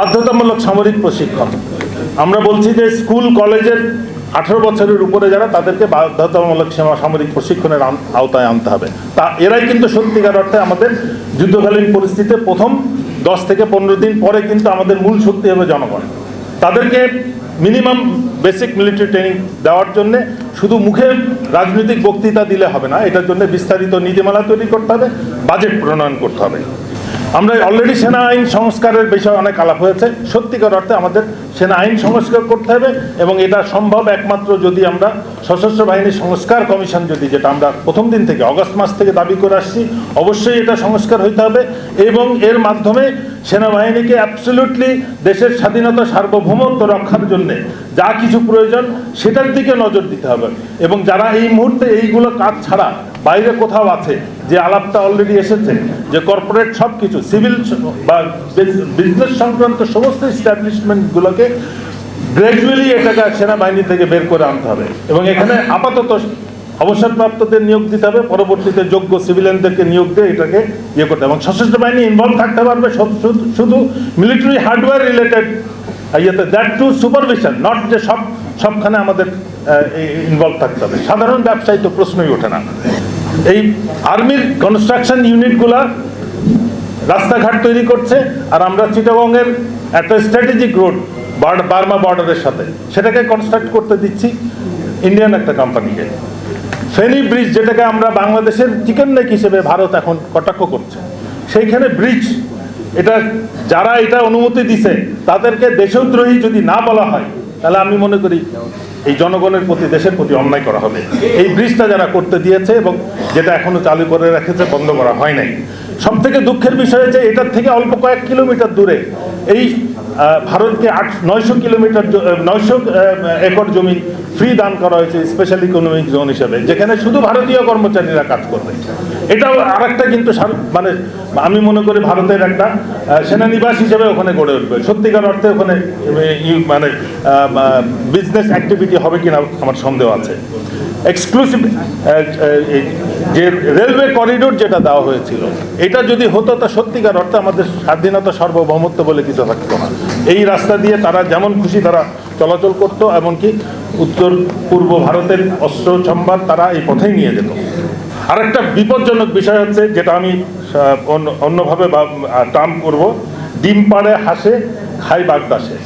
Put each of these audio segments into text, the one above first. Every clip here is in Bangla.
বাধ্যতামূলক সামরিক প্রশিক্ষণ। আমরা বলছি যে স্কুল, কলেজের আঠারো বছরের উপরে যারা, তাদেরকে বাধ্যতামূলক সামরিক প্রশিক্ষণের আওতায় আনতে হবে। তা এরাই কিন্তু সত্যিকার অর্থে আমাদের যুদ্ধকালীন পরিস্থিতিতে প্রথম দশ থেকে পনেরো দিন পরে কিন্তু আমাদের মূল শক্তি হবে জনগণ। তাদেরকে মিনিমাম বেসিক মিলিটারি ট্রেনিং দেওয়ার জন্য শুধু মুখে রাজনৈতিক বক্তৃতা দিলে হবে না, এটার জন্য বিস্তারিত নীতিমালা তৈরি করতে হবে, বাজেট প্রণয়ন করতে হবে। আমরা অলরেডি সেনা আইন সংস্কারের বিষয়ে অনেক আলাপ হয়েছে। সত্যিকার অর্থে আমাদের সেনা আইন সংস্কার করতে হবে এবং এটা সম্ভব একমাত্র যদি আমরা সশস্ত্র বাহিনী সংস্কার কমিশন যদি যেটা আমরা প্রথম দিন থেকে, অগস্ট মাস থেকে দাবি করে আসছি, অবশ্যই এটা সংস্কার হইতে হবে এবং এর মাধ্যমে সেনাবাহিনীকে অ্যাবসলিউটলি দেশের স্বাধীনতা সার্বভৌমত্ব রক্ষার জন্যে যা কিছু প্রয়োজন সেটার দিকে নজর দিতে হবে। এবং যারা এই মুহূর্তে এইগুলো কাজ ছাড়া বাইরে কোথাও আছে, যে আলাপটা অলরেডি এসেছে, যে কর্পোরেট সব কিছু সিভিল বা বিজনেস সংক্রান্ত সমস্ত এস্টাবলিশমেন্টগুলোকে গ্র্যাজুয়ালি এটাকে সেনাবাহিনী থেকে বের করে আনতে হবে। এবং এখানে আপাতত অবসরপ্রাপ্তদের নিয়োগ দিতে হবে, পরবর্তীতে যোগ্য সিভিলিয়ানদেরকে নিয়োগ দিয়ে এটাকে ইয়ে করতে হবে। এবং সশস্ত্র বাহিনী ইনভলভ থাকতে পারবে শুধু- মিলিটারি হার্ডওয়্যার রিলেটেড ইয়েতে। দ্যাট টু সুপারভিশন নট যে সব সবখানে আমাদের ইনভলভ থাকতে হবে। সাধারণ ব্যবসায়ী তো প্রশ্নই ওঠে না। এই আর্মির কনস্ট্রাকশন ইউনিটগুলা রাস্তাঘাট তৈরি করছে, আর আমরা চিটাগংয়ের একটা স্ট্র্যাটেজিক রোড বার্মা বর্ডারের সাথে, সেটাকে কনস্ট্রাক্ট করতে দিচ্ছি ইন্ডিয়ান একটা কোম্পানিকে ফেনি ব্রিজ যেটাকে আমরা বাংলাদেশের চিকেন নেক হিসেবে ভারত এখন কটাক্ষ করছে, সেইখানে ব্রিজ, এটা যারা এটা অনুমতি দিছে, তাদেরকে দেশদ্রোহী যদি না বলা হয়, তাহলে আমি মনে করি এই জনগণের প্রতি, দেশের প্রতি অন্যায় করা হবে। এই ব্রিজটা যারা করতে দিয়েছে এবং যেটা এখনও চালু করে রেখেছে, বন্ধ করা হয় নাই। সব থেকে দুঃখের বিষয় হচ্ছে, এটার থেকে অল্প কয়েক কিলোমিটার দূরে এই ভারতকে আট, নয়শো কিলোমিটার নয়শো একর জমি ফ্রি দান করা হয়েছে স্পেশাল ইকোনমিক জোন হিসেবে, যেখানে শুধু ভারতীয় কর্মচারীরা কাজ করবে। এটাও আরেকটা কিন্তু মানে আমি মনে করি ভারতের একটা সেনানিবাস হিসেবে ওখানে গড়ে উঠবে। সত্যিকার অর্থে ওখানে মানে বিজনেস অ্যাক্টিভিটি হবে কিনা আমার সন্দেহ আছে। এক্সক্লুসিভ যে রেলওয়ে করিডোর যেটা দেওয়া হয়েছিল, এটা যদি হতো তা সত্যিকার অর্থে আমাদের স্বাধীনতা সার্বভৌমত্ব বলে কিছু থাকতো না। এই রাস্তা দিয়ে তারা যেমন খুশি তারা চলাচল করতো, এমনকি উত্তর পূর্ব ভারতের অস্ত্র সম্ভার তারা এই পথেই নিয়ে যেত। আরেকটা বিপজ্জনক বিষয় হচ্ছে যেটা আমি অন্যভাবে টার্ম করব, ডিম পাড়ে হাসে খাই বাগদাসে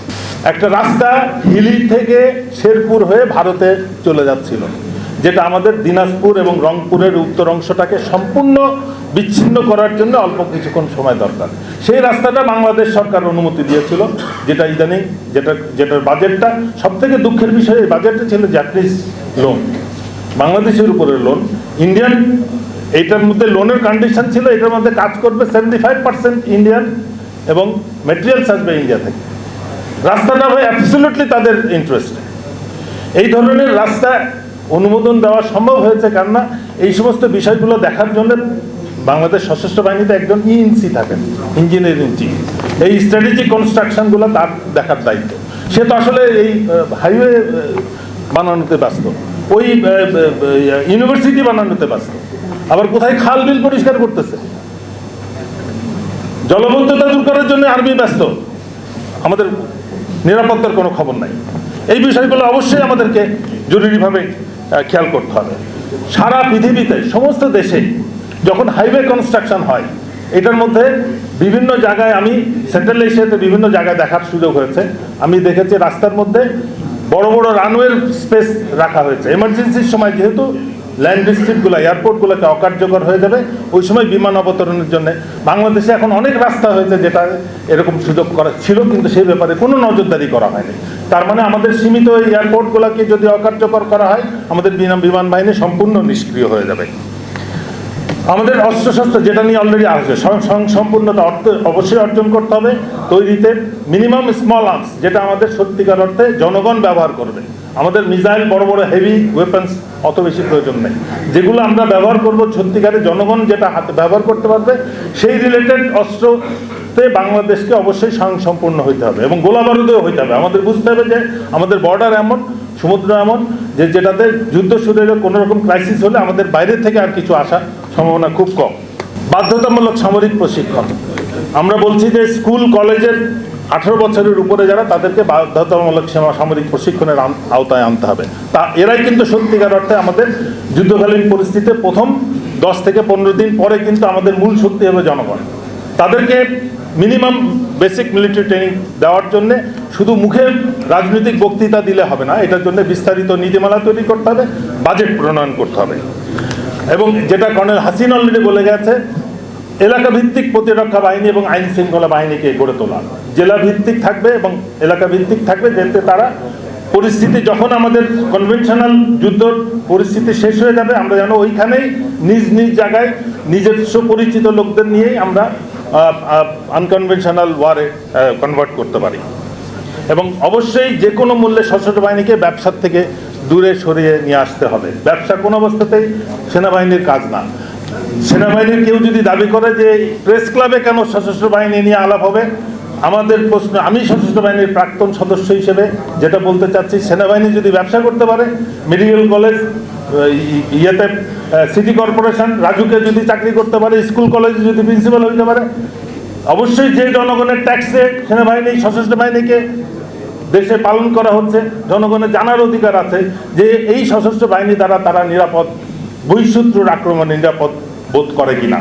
একটা রাস্তা হিলি থেকে শেরপুর হয়ে ভারতে চলে যাচ্ছিল, যেটা আমাদের দিনাজপুর এবং রংপুরের উত্তর অংশটাকে সম্পূর্ণ বিচ্ছিন্ন করার জন্য অল্প কিছুক্ষণ সময় দরকার। সেই রাস্তাটা বাংলাদেশ সরকার অনুমতি দিয়েছিল, যেটা ইদানিং, যেটা, যেটার বাজেটটা সব থেকে দুঃখের বিষয়, এই বাজেটটা ছিল জাপানিজ লোন বাংলাদেশের উপরে লোন ইন্ডিয়ান এইটার মধ্যে লোনের কন্ডিশন ছিল, এটার মধ্যে কাজ করবে সেভেন্টি ফাইভ পার্সেন্ট ইন্ডিয়ান এবং মেটেরিয়ালস আসবে ইন্ডিয়া থেকে। রাস্তাটা হয় অ্যাবসলিউটলি তাদের ইন্টারেস্ট এই ধরনের রাস্তা অনুমোদন দেওয়া সম্ভব হয়েছে কেননা, এই সমস্ত বিষয়গুলো দেখার জন্য বাংলাদেশ সশস্ত্র বাহিনীতে একজন ইএনসি থাকেন, ইঞ্জিনিয়ারিং চিফ এই স্ট্র্যাটেজিক কনস্ট্রাকশনগুলো তার দেখার দায়িত্ব। সে তো আসলে এই হাইওয়ে বানানোতে ব্যস্ত। ওই ইউনিভার্সিটি বানানোতে ব্যস্ত। আবার কোথায় খাল বিল পরিষ্কার করতেছে? জলবদ্ধতা দূর করার জন্য আর্মি ব্যস্ত। আমাদের নিরাপত্তার কোনো খবর নাই। এই বিষয়গুলো অবশ্যই আমাদেরকে জরুরিভাবে খেয়াল করতে হবে। সারা পৃথিবীতে, সমস্ত দেশে যখন হাইওয়ে কনস্ট্রাকশন হয়, এটার মধ্যে বিভিন্ন জায়গায় আমি সেন্ট্রাল এশিয়াতে বিভিন্ন জায়গায় দেখার সুযোগ হয়েছে। আমি দেখেছি রাস্তার মধ্যে বড় বড় রানওয়ের স্পেস রাখা হয়েছে। এমার্জেন্সির সময় যেহেতু ল্যান্ড ডিস্ট্রিক্টগুলো এয়ারপোর্টগুলোকে অকার্যকর হয়ে যাবে, ওই সময় বিমান অবতরণের জন্য। বাংলাদেশে এখন অনেক রাস্তা হয়েছে যেটা এরকম সুযোগ করা ছিল, কিন্তু সেই ব্যাপারে কোনো নজরদারি করা হয়নি। তার মানে আমাদের সীমিত এই এয়ারপোর্টগুলোকে যদি অকার্যকর করা হয়, আমাদের বিমান বিমান বাহিনী সম্পূর্ণ নিষ্ক্রিয় হয়ে যাবে। আমাদের অস্ত্রশস্ত্র যেটা নিয়ে অলরেডি আসবে সম্পূর্ণতা অর্থ অবশ্যই অর্জন করতে হবে। তৈরিতে মিনিমাম স্মল আর্মস যেটা আমাদের সত্যিকার অর্থে জনগণ ব্যবহার করবে। আমাদের মিসাইল বড় বড় হেভি ওয়েপন্স অত বেশি প্রয়োজন নেই। যেগুলো আমরা ব্যবহার করব, সত্যিকারে জনগণ যেটা হাতে ব্যবহার করতে পারবে, সেই রিলেটেড অস্ত্রতে বাংলাদেশকে অবশ্যই স্বয়ংসম্পূর্ণ হইতে হবে এবং গোলা বারুদেও হইতে হবে। আমাদের বুঝতে হবে যে আমাদের বর্ডার এমন, সমুদ্র এমন, যে যেটাতে যুদ্ধ শুরু কোনো রকম ক্রাইসিস হলে আমাদের বাইরে থেকে আর কিছু আসার সম্ভাবনা খুব কম। বাধ্যতামূলক সামরিক প্রশিক্ষণ। আমরা বলছি যে স্কুল, কলেজের আঠারো বছরের উপরে যারা, তাদেরকে বাধ্যতামূলক সামরিক প্রশিক্ষণের আওতায় আনতে হবে। তা এরাই কিন্তু সত্যিকার অর্থে আমাদের যুদ্ধকালীন পরিস্থিতিতে প্রথম দশ থেকে পনেরো দিন পরে কিন্তু আমাদের মূল শক্তি হবে জনগণ। তাদেরকে মিনিমাম বেসিক মিলিটারি ট্রেনিং দেওয়ার জন্য শুধু মুখে রাজনৈতিক বক্তৃতা দিলে হবে না, এটার জন্য বিস্তারিত নীতিমালা তৈরি করতে হবে, বাজেট প্রণয়ন করতে হবে। এবং যেটা কর্নেল হাসিন অলরেডি বলে গেছে এলাকা ভিত্তিক প্রতিরক্ষা বাহিনী এবং আইন শৃঙ্খলা বাহিনীকে গড়ে তোলা। জেলা ভিত্তিক থাকবে এবং এলাকা ভিত্তিক থাকবে, যাতে তারা পরিস্থিতি যখন আমাদের কনভেনশনাল যুদ্ধ পরিস্থিতি শেষ হয়ে যাবে, আমরা যেন ওইখানেই নিজ নিজ জায়গায় নিজস্ব পরিচিত লোকদের নিয়েই আমরা আনকনভেনশনাল ওয়ারে কনভার্ট করতে পারি। এবং অবশ্যই যে কোনো মূল্যে সশস্ত্র বাহিনীকে ব্যবসার থেকে দূরে সরিয়ে নিয়ে আসতে হবে। ব্যবসা কোনো অবস্থাতেই সেনাবাহিনীর কাজ না। সেনাবাহিনীর কেউ যদি দাবি করে যে প্রেস ক্লাবে কেন সশস্ত্র বাহিনী নিয়ে আলাপ হবে, আমাদের প্রশ্ন, আমি সশস্ত্র বাহিনীর প্রাক্তন সদস্য হিসেবে যেটা বলতে চাচ্ছি, সেনাবাহিনী যদি ব্যবসা করতে পারে, মেডিকেল কলেজ ইয়েতে সিটি কর্পোরেশন, রাজুকে যদি চাকরি করতে পারে, স্কুল কলেজে যদি প্রিন্সিপাল হইতে পারে, অবশ্যই যে জনগণের ট্যাক্সে সেনাবাহিনী, সশস্ত্র বাহিনীকে দেশে পালন করা হচ্ছে, জনগণের জানার অধিকার আছে যে এই সশস্ত্র বাহিনী দ্বারা তারা নিরাপদ, বহিঃশত্রুর আক্রমণে নিরাপদ বোধ করে কিনা।